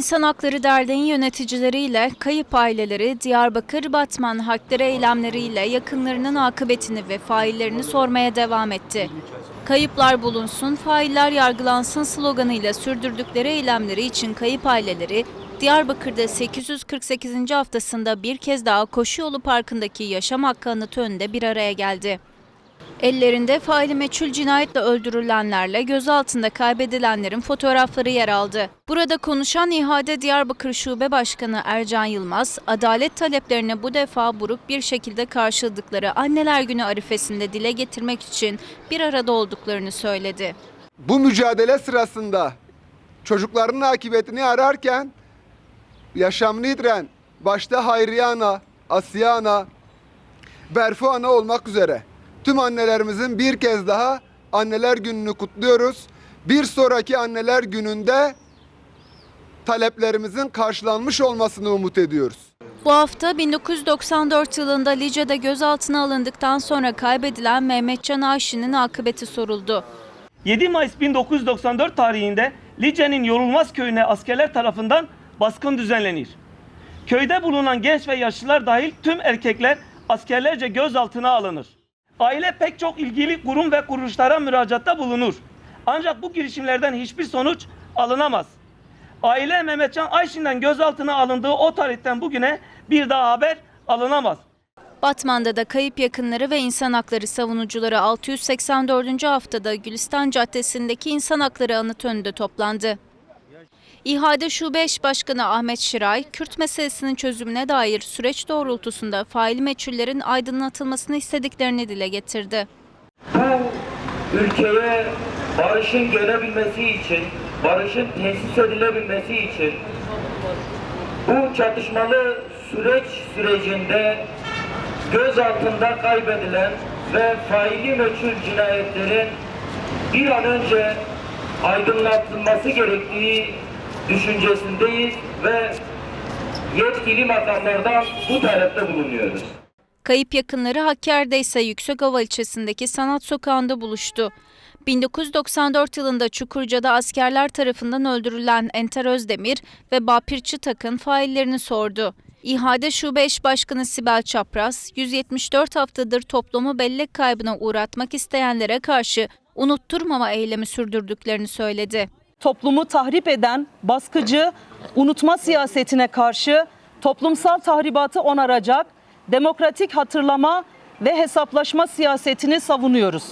İnsan Hakları Derneği yöneticileriyle kayıp aileleri Diyarbakır Batman Hakları eylemleriyle yakınlarının akıbetini ve faillerini sormaya devam etti. Kayıplar bulunsun, failler yargılansın sloganıyla sürdürdükleri eylemleri için kayıp aileleri Diyarbakır'da 848. haftasında bir kez daha Koşuyolu Parkı'ndaki Yaşam Hakkı Anıtı önünde bir araya geldi. Ellerinde faili meçhul cinayetle öldürülenlerle gözaltında kaybedilenlerin fotoğrafları yer aldı. Burada konuşan İHA'de Diyarbakır Şube Başkanı Ercan Yılmaz, adalet taleplerini bu defa buruk bir şekilde karşıladıkları Anneler Günü arifesinde dile getirmek için bir arada olduklarını söyledi. Bu mücadele sırasında çocuklarının akıbetini ararken yaşamını yitiren başta Hayriye Ana, Asiye Ana, Berfu Ana olmak üzere tüm annelerimizin bir kez daha anneler gününü kutluyoruz. Bir sonraki anneler gününde taleplerimizin karşılanmış olmasını umut ediyoruz. Bu hafta 1994 yılında Lice'de gözaltına alındıktan sonra kaybedilen Mehmetcan Aşin'in akıbeti soruldu. 7 Mayıs 1994 tarihinde Lice'nin Yorulmaz köyüne askerler tarafından baskın düzenlenir. Köyde bulunan genç ve yaşlılar dahil tüm erkekler askerlerce gözaltına alınır. Aile pek çok ilgili kurum ve kuruluşlara müracaatta bulunur. Ancak bu girişimlerden hiçbir sonuç alınamaz. Aile Mehmetcan Ayşin'den gözaltına alındığı o tarihten bugüne bir daha haber alınamaz. Batman'da da kayıp yakınları ve insan hakları savunucuları 684. haftada Gülistan Caddesi'ndeki İnsan Hakları Anıtı önünde toplandı. İHA'de Şube Eş Başkanı Ahmet Şiray, Kürt meselesinin çözümüne dair süreç doğrultusunda faili meçhullerin aydınlatılmasını istediklerini dile getirdi. bu ülkeye barışın gelebilmesi için, barışın tesis edilebilmesi için bu çatışmalı süreç sürecinde göz altında kaybedilen ve faili meçhul cinayetlerin bir an önce aydınlatılması gerektiği düşüncesindeyiz ve yetkili makamlardan bu talepte bulunuyoruz. Kayıp yakınları Hakkari'de ise Yüksekova ilçesindeki Sanat Sokağı'nda buluştu. 1994 yılında Çukurca'da askerler tarafından öldürülen Enter Özdemir ve Bapir Çıtak'ın faillerini sordu. İHA'de Şube Eş Başkanı Sibel Çapraz, 174 haftadır toplumu bellek kaybına uğratmak isteyenlere karşı unutturmama eylemi sürdürdüklerini söyledi. Toplumu tahrip eden baskıcı unutma siyasetine karşı toplumsal tahribatı onaracak demokratik hatırlama ve hesaplaşma siyasetini savunuyoruz.